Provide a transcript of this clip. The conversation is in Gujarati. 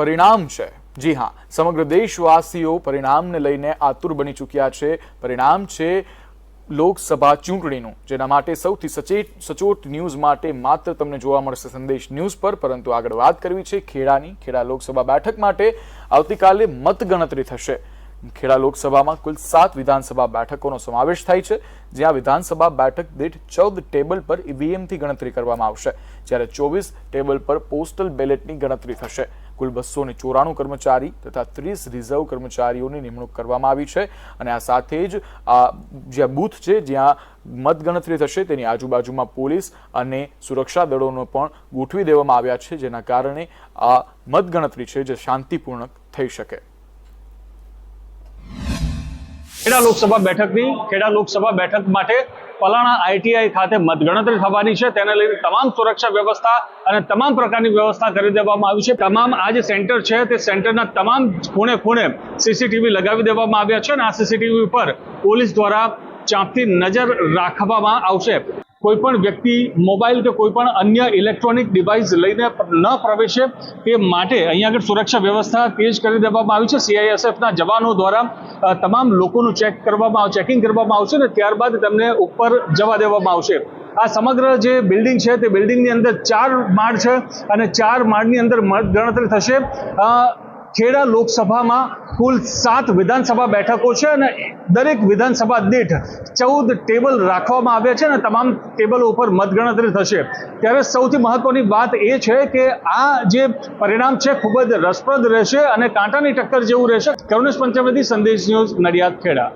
પરિણામ છે. જી હા, સમગ્ર દેશવાસીઓ પરિણામને લઈને આતુર બની ચૂક્યા છે. પરિણામ છે લોકસભા ચૂંટણીનું, જેના માટે સૌથી સચેત, સચોટ ન્યૂઝ માટે માત્ર તમને જોવા મળશે સંદેશ ન્યૂઝ પર, પરંતુ આગળ વાત કરવી છે ખેડાની, ખેડા લોકસભા બેઠક માટે. આવતીકાલે મતગણતરી થશે. ખેડા લોકસભામાં કુલ સાત વિધાનસભા બેઠકોનો સમાવેશ થાય છે, જ્યાં વિધાનસભા બેઠક દીઠ ચૌદ ટેબલ પર ઈવીએમથી ગણતરી કરવામાં આવશે. જ્યારે ચોવીસ ટેબલ પર પોસ્ટલ બેલેટની ગણતરી થશે. કુલ બસો ને ચોરાણું કર્મચારી તથા ત્રીસ રિઝર્વ કર્મચારીઓની નિમણૂક કરવામાં આવી છે. અને આ સાથે જ આ જ્યાં બૂથ છે, જ્યાં મતગણતરી થશે, તેની આજુબાજુમાં પોલીસ અને સુરક્ષા દળોનો પણ ગોઠવી દેવામાં આવ્યા છે, જેના કારણે આ મતગણતરી છે, જે શાંતિપૂર્ણ થઈ શકે. ખેડા લોકસભા બેઠકની, ખેડા લોકસભા બેઠક માટે પલાણા આઈટીઆઈ ખાતે મતગણતરી થવાની છે. તેને લઈને તમામ સુરક્ષા વ્યવસ્થા અને તમામ પ્રકારની વ્યવસ્થા કરી દેવામાં આવી છે. તમામ આ જે સેન્ટર છે, તે સેન્ટરના તમામ ખૂણે ખૂણે સીસીટીવી લગાવી દેવામાં આવ્યા છે અને આ સીસીટીવી ઉપર પોલીસ દ્વારા ચાંપતી નજર રાખવામાં આવશે. કોઈ પણ વ્યક્તિ મોબાઈલ કે કોઈ પણ અન્ય ઇલેક્ટ્રોનિક ડિવાઇસ લઈને ન પ્રવેશે તે માટે અહીંયા આગળ સુરક્ષા વ્યવસ્થા તેજ કરી દેવામાં આવી છે. સીઆઈએસએફના જવાનો દ્વારા તમામ લોકોનું ચેક કરવામાં ચેકિંગ કરવામાં આવશે ને ત્યારબાદ તેમને ઉપર જવા દેવામાં આવશે. આ સમગ્ર જે બિલ્ડિંગ છે તે બિલ્ડિંગની અંદર ચાર માળ છે અને ચાર માળની અંદર મત ગણતરી થશે ખેડા લોકસભામાં કુલ સાત વિધાનસભા બેઠકો છે અને દરેક વિધાનસભા દીઠ ચૌદ ટેબલ રાખવામાં આવ્યા છે અને તમામ ટેબલો ઉપર મતગણતરી થશે. ત્યારે સૌથી મહત્વની વાત એ છે કે આ જે પરિણામ છે ખૂબ જ રસપ્રદ રહેશે અને કાંટાની ટક્કર જેવું રહેશે. કરુણેશ પંચમેથી સંદેશ ન્યૂઝ નડિયાદ ખેડા.